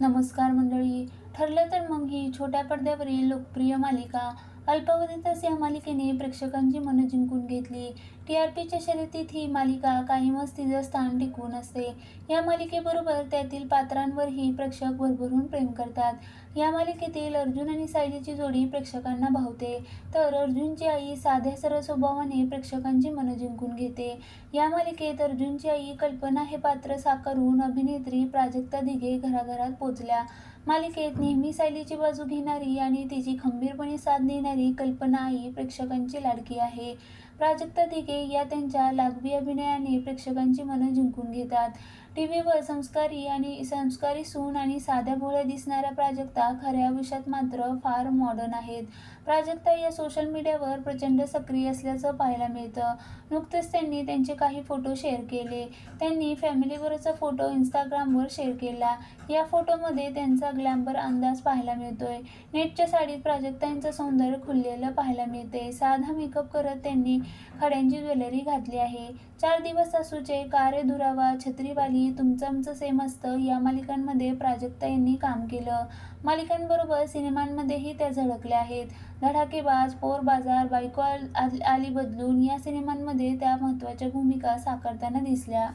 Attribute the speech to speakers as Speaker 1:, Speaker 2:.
Speaker 1: नमस्कार मंडळी. ठरलं तर मग ही छोट्या पडद्यावरील लोकप्रिय मालिका. अल्पावधीतच या मालिकेने प्रेक्षकांची मनं जिंकून घेतली. टी आर पीच्या शर्यतीत ही मालिका कायमच तिचं स्थान टिकवून असते. या मालिकेबरोबर त्यातील पात्रांवरही प्रेक्षक भरभरून प्रेम करतात. या मालिकेतील अर्जुन आणि सायलीची जोडी प्रेक्षकांना भावते. तर अर्जुनची आई साध्या सरळ स्वभावाने प्रेक्षकांची मनं जिंकून घेते. या मालिकेत अर्जुनची आई कल्पना हे पात्र साकारून अभिनेत्री प्राजक्ता दिघे घराघरात पोचल्या. मालिकेत नेहमी सायलीची बाजू घेणारी आणि तिची खंबीरपणे साथ देणारी कल्पना आई प्रेक्षकांची लाडकी आहे. प्राजक्ता दिघे या त्यांच्या लागवी अभिनयाने प्रेक्षकांची मनं जिंकून घेतात. टी व्हीवर संस्कारी आणि संस्कारी सून आणि साध्या भोळ्या दिसणाऱ्या प्राजक्ता खऱ्या आयुष्यात मात्र फार मॉडर्न आहेत. प्राजक्ता या सोशल मीडियावर प्रचंड सक्रिय असल्याचं पाहायला मिळतं. नुकतंच त्यांनी त्यांचे काही फोटो शेअर केले. त्यांनी फॅमिलीबरोबरचा फोटो इंस्टाग्रामवर शेअर केला. या फोटोमध्ये त्यांचा ग्लॅमर अंदाज पाहायला मिळतोय. नेटच्या साडीत प्राजक्ता यांचं सौंदर्य खुललेलं पाहायला मिळते साधा मेकअप करत त्यांनी खड्यांची ज्वेलरी घातली आहे. चार दिवस असूचे कारे दुरावा छत्रीवाली तुमचं आमचं सेम असतं. या मालिकांमध्ये प्राजक्ता यांनी काम केलं. मालिकांबरोबर सिनेमांमध्येही त्या झळकल्या आहेत. धडाकेबाज पोर बाजार बायको आल- आली बदलून या सिनेमांमध्ये त्या महत्त्वाच्या भूमिका साकारताना दिसल्या.